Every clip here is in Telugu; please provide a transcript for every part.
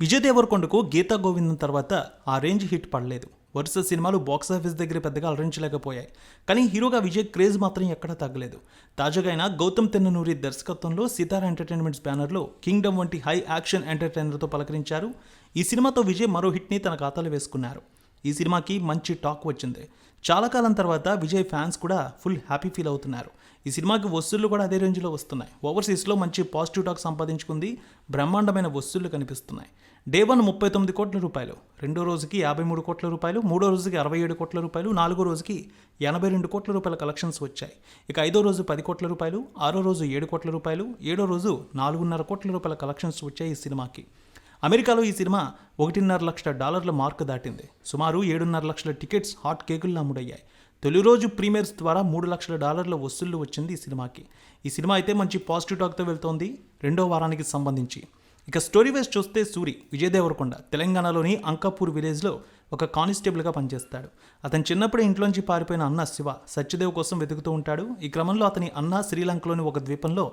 విజయ్ దేవరకొండకు గీతా గోవిందం తర్వాత ఆ రేంజ్ హిట్ పడలేదు. వరుస సినిమాలు బాక్సాఫీస్ దగ్గర పెద్దగా అలరించలేకపోయాయి. కానీ హీరోగా విజయ్ క్రేజ్ మాత్రం ఎక్కడా తగ్గలేదు. తాజాగా అయిన గౌతమ్ తెన్ననూరి దర్శకత్వంలో సితార్ ఎంటర్టైన్మెంట్స్ బ్యానర్లో కింగ్డమ్ వంటి హై యాక్షన్ ఎంటర్టైనర్తో పలకరించారు. ఈ సినిమాతో విజయ్ మరో హిట్ని తన ఖాతాలో వేసుకున్నారు. ఈ సినిమాకి మంచి టాక్ వచ్చింది. చాలా కాలం తర్వాత విజయ్ ఫ్యాన్స్ కూడా ఫుల్ హ్యాపీ ఫీల్ అవుతున్నారు. ఈ సినిమాకి వసూళ్ళు కూడా అదే రేంజ్లో వస్తున్నాయి. ఓవర్సీస్లో మంచి పాజిటివ్ టాక్ సంపాదించుకుంది బ్రహ్మాండమైన వసూళ్ళు కనిపిస్తున్నాయి. డే వన్ ముప్పై తొమ్మిది కోట్ల రూపాయలు రెండో రోజుకి యాభై మూడు కోట్ల రూపాయలు మూడో రోజుకి అరవై ఏడు కోట్ల రూపాయలు నాలుగో రోజుకి ఎనభై రెండు కోట్ల రూపాయల కలెక్షన్స్ వచ్చాయి. ఇక ఐదో రోజు పది కోట్ల రూపాయలు ఆరో రోజు ఏడు కోట్ల రూపాయలు ఏడో రోజు నాలుగున్నర కోట్ల రూపాయల కలెక్షన్స్ వచ్చాయి ఈ సినిమాకి. అమెరికాలో ఈ సినిమా ఒకటిన్నర లక్షల డాలర్ల మార్కు దాటింది. సుమారు ఏడున్నర లక్షల టికెట్స్ హాట్ కేకుల్లో అమ్ముడయ్యాయి తొలి రోజు ప్రీమియర్స్ ద్వారా మూడు లక్షల డాలర్ల వసూళ్ళు వచ్చింది ఈ సినిమాకి. ఈ సినిమా అయితే మంచి పాజిటివ్ టాక్తో వెళ్తోంది రెండో వారానికి సంబంధించి. ఇక స్టోరీ వైజ్ చూస్తే సూరి విజయ్ దేవరకొండ తెలంగాణలోని అంకాపూర్ విలేజ్లో ఒక కానిస్టేబుల్గా పనిచేస్తాడు. అతను చిన్నప్పుడే ఇంట్లోంచి పారిపోయిన అన్న శివ సత్యదేవ్ కోసం వెతుకుతూ ఉంటాడు. ఈ క్రమంలో అతని అన్న శ్రీలంకలోని ఒక ద్వీపంలో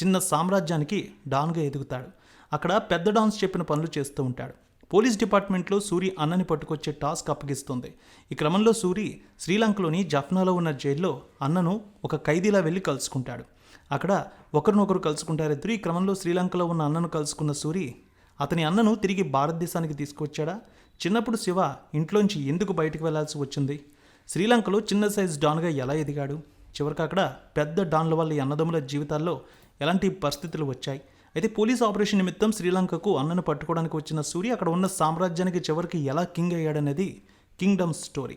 చిన్న సామ్రాజ్యానికి డాన్గా ఎదుగుతాడు. అక్కడ పెద్ద డాన్స్ చెప్పిన పనులు చేస్తూ ఉంటాడు. పోలీస్ డిపార్ట్మెంట్లో సూరి అన్నని పట్టుకొచ్చే టాస్క్ అప్పగిస్తుంది. ఈ క్రమంలో సూరి శ్రీలంకలోని జఫ్నాలో ఉన్న జైల్లో అన్నను ఒక ఖైదీలా వెళ్ళి కలుసుకుంటాడు. అక్కడ ఒకరినొకరు కలుసుకుంటారిద్దరు ఈ క్రమంలో శ్రీలంకలో ఉన్న అన్నను కలుసుకున్న సూరి అతని అన్నను తిరిగి భారతదేశానికి తీసుకొచ్చాడా? చిన్నప్పుడు శివ ఇంట్లోంచి ఎందుకు బయటకు వెళ్ళాల్సి వచ్చింది? శ్రీలంకలో చిన్న సైజ్ డాన్గా ఎలా ఎదిగాడు? చివరికి అక్కడ పెద్ద డాన్ల వల్ల ఈ అన్నదమ్ముల జీవితాల్లో ఎలాంటి పరిస్థితులు వచ్చాయి? అయితే పోలీస్ ఆపరేషన్ నిమిత్తం శ్రీలంకకు అన్నను పట్టుకోవడానికి వచ్చిన సూర్య అక్కడ ఉన్న సామ్రాజ్యానికి చివరికి ఎలా కింగ్ అయ్యాడనేది కింగ్డమ్ స్టోరీ.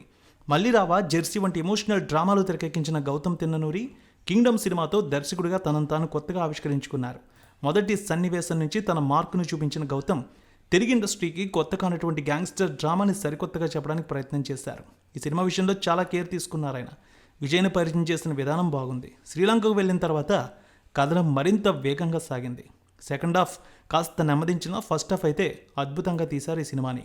మళ్ళీ రావా జెర్సీ వంటి ఎమోషనల్ డ్రామాలు తెరకెక్కించిన గౌతమ్ తిన్ననూరి కింగ్డమ్ సినిమాతో దర్శకుడిగా తనను తాను కొత్తగా ఆవిష్కరించుకున్నారు. మొదటి సన్నివేశం నుంచి తన మార్కును చూపించిన గౌతమ్ తెలుగు ఇండస్ట్రీకి కొత్త కానటువంటి గ్యాంగ్స్టర్ డ్రామాని సరికొత్తగా చెప్పడానికి ప్రయత్నం చేశారు. ఈ సినిమా విషయంలో చాలా కేర్ తీసుకున్నారు ఆయన. విజయ్ని పరిచయం చేసిన విధానం బాగుంది. శ్రీలంకకు వెళ్ళిన తర్వాత కథనం మరింత వేగంగా సాగింది. సెకండ్ హాఫ్ కాస్త నెమ్మదించిన ఫస్ట్ హాఫ్ అయితే అద్భుతంగా తీశారు ఈ సినిమాని.